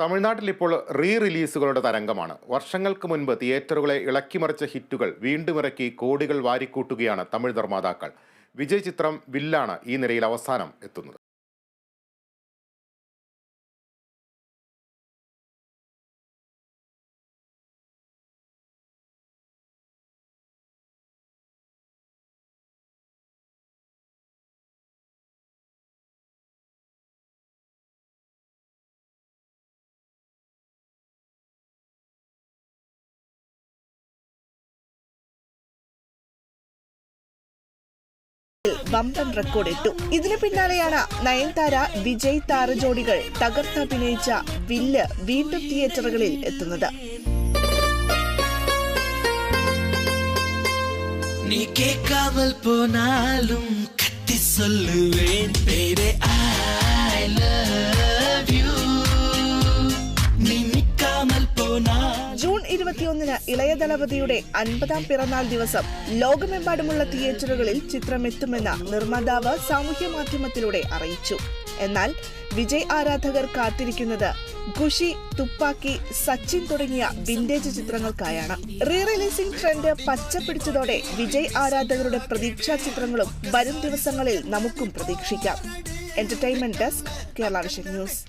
തമിഴ്നാട്ടിൽ ഇപ്പോൾ റീ റിലീസുകളുടെ തരംഗമാണ്. വർഷങ്ങൾക്ക് മുൻപ് തിയേറ്ററുകളെ ഇളക്കിമറിച്ച ഹിറ്റുകൾ വീണ്ടും ഇറക്കി കോടികൾ വാരിക്കൂട്ടുകയാണ് തമിഴ് നിർമ്മാതാക്കൾ. വിജയ് ചിത്രം വില്ലാണ് ഈ നിരയിൽ അവസാനം എത്തുന്നത്. വമ്പൻ റെക്കോർഡിട്ടു ഇതിനു പിന്നാലെയാണ് നയൻതാര വിജയ് താര ജോഡികൾ തകർത്തഭിനയിച്ച വില്ല് വീണ്ടും തിയേറ്ററുകളിൽ എത്തുന്നത് நீ கேட்காமல் போனாலும் கத்தி சொல்லுவேன் ഇരുപത്തിയൊന്നിന് ഇളയ ദളപതിയുടെ അൻപതാം പിറന്നാൾ ദിവസം ലോകമെമ്പാടുമുള്ള തിയേറ്ററുകളിൽ ചിത്രം എത്തുമെന്ന് നിർമ്മാതാവ് സാമൂഹ്യ മാധ്യമത്തിലൂടെ അറിയിച്ചു. എന്നാൽ വിജയ് ആരാധകർ കാത്തിരിക്കുന്നത് ഖുഷി തുപ്പാക്കി സച്ചിൻ തുടങ്ങിയ വിന്റേജ് ചിത്രങ്ങൾക്കായാണ്. റീ റിലീസിംഗ് ട്രെൻഡ് പച്ച പിടിച്ചതോടെ വിജയ് ആരാധകരുടെ പ്രതീക്ഷാ ചിത്രങ്ങളും വരും ദിവസങ്ങളിൽ നമുക്കും പ്രതീക്ഷിക്കാം. Entertainment desk Kerala vision news.